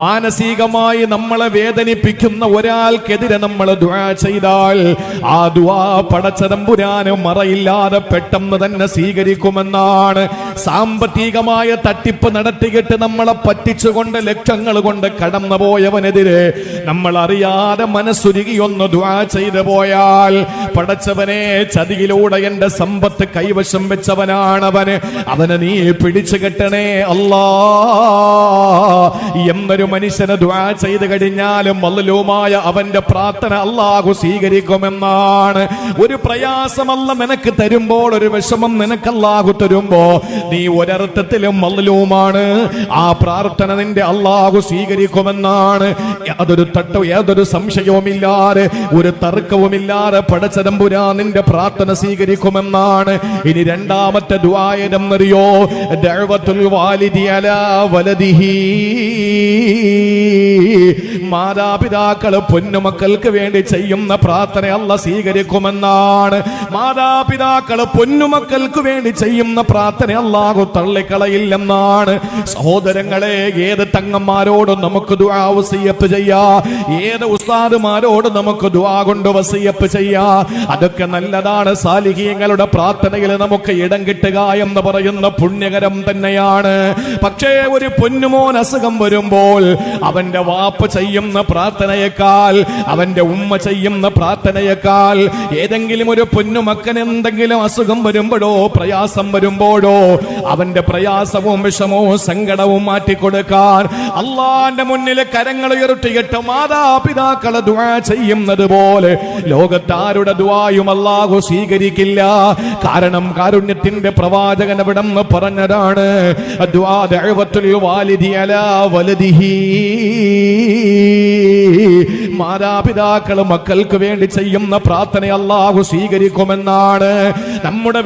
മാനസികമായി നമ്മളെ വേദനിപ്പിക്കുന്ന ഒരാൾക്കെതിരെ നമ്മൾ ദുആ ചെയ്താൽ ആ ദുആ പടച്ചതമ്പുരാന് മറയില്ലാതെ പെട്ടെന്ന് തന്നെ സ്വീകരിക്കുമെന്നാണ്. സാമ്പത്തികമായ തട്ടിപ്പ് നടത്തിയിട്ട് നമ്മളെ പറ്റിച്ചുകൊണ്ട് ലക്ഷങ്ങൾ കൊണ്ട് കടന്നു പോയവനെതിരെ നമ്മൾ അറിയാതെ മനസ്സുരുകി ഒന്ന് ദുആ ചെയ്തു പോയാൽ പടച്ചവനെ ചതിയിലൂടെ എന്റെ സമ്പത്ത് കൈവശം വെച്ചവനാണവന് അവനെ നീ പിടിച്ചു കെട്ടണേ അല്ലാ. എന്നൊരു മനുഷ്യന് ദ്വാ ചെയ്ത് കഴിഞ്ഞാലും മല്ലലുമായ അവന്റെ പ്രാർത്ഥന അള്ളാഹു സ്വീകരിക്കുമെന്നാണ്. ഒരു പ്രയാസമല്ല നിനക്ക് തരുമ്പോൾ ഒരു വിഷമം നിനക്ക് അല്ലാഹു തരുമ്പോ നീ ഒരർത്ഥത്തിലും മല്ലലുമാണ് ആ പ്രാർത്ഥന നിന്റെ അള്ളാഹു സ്വീകരിക്കുമെന്നാണ്. യാതൊരു തട്ടോ യാതൊരു സംശയവുമില്ലാതെ ഒരു തർക്കവുമില്ലാതെ പടച്ചതമ്പുരാ നിന്റെ പ്രാർത്ഥന സ്വീകരിക്കുമെന്നാണ്. ഇനി രണ്ടാമത്തെ ദ്വായനെന്നറിയോ വാലിദി അലാ വലദിഹി. മാതാപിതാക്കൾ പൊന്നുമക്കൾക്ക് വേണ്ടി ചെയ്യുന്ന പ്രാർത്ഥന അല്ല സ്വീകരിക്കുമെന്നാണ്. മാതാപിതാക്കൾ പൊന്നുമക്കൾക്ക് വേണ്ടി ചെയ്യുന്ന പ്രാർത്ഥന അല്ലാഹു തള്ളിക്കളയില്ലെന്നാണ്. സഹോദരങ്ങളെ ഏത് തങ്ങന്മാരോടും നമുക്ക് വസിയപ്പ് ചെയ്യാ? ഏത് ഉസ്താദുമാരോട് നമുക്ക് ദുആ കൊണ്ട് വസിയപ്പ് ചെയ്യാ? അതൊക്കെ നല്ലതാണ്. സാലിഹീങ്ങളുടെ പ്രാർത്ഥനയിൽ നമുക്ക് ഇടം കിട്ടുക എന്ന് പറയുന്ന പുണ്യകരം തന്നെയാണ്. പക്ഷേ ഒരു പൊന്നുമോൻ അസുഖം വരുമ്പോൾ അവന്റെ വാപ്പ ചെയ്യുന്ന പ്രാർത്ഥനയേക്കാൾ അവന്റെ ഉമ്മ ചെയ്യുന്ന പ്രാർത്ഥനയേക്കാൾ ഏതെങ്കിലും ഒരു പൊന്നുമക്കൻ എന്തെങ്കിലും അസുഖം വരുമ്പോഴോ പ്രയാസം വരുമ്പോഴോ അവന്റെ പ്രയാസവും വിഷമവും സങ്കടവും മാറ്റിക്കൊടുക്കാൻ അള്ളാന്റെ മുന്നിൽ കരങ്ങൾ ഉയർത്തിയിട്ട് മാതാപിതാക്കളെ ദുആ ചെയ്യുന്നത് പോലെ ലോകത്താരുടെ ദുആയും അല്ലാഹു സ്വീകരിക്കില്ല. കാരണം കാരുണ്യത്തിന്റെ പ്രവാചകൻ അവിടെ പറഞ്ഞതാണ് വാലിദി മാതാപിതാക്കൾ മക്കൾക്ക് വേണ്ടി ചെയ്യുന്ന പ്രാർത്ഥന അല്ലാഹു സ്വീകരിക്കുമെന്നാണ് നമ്മുടെ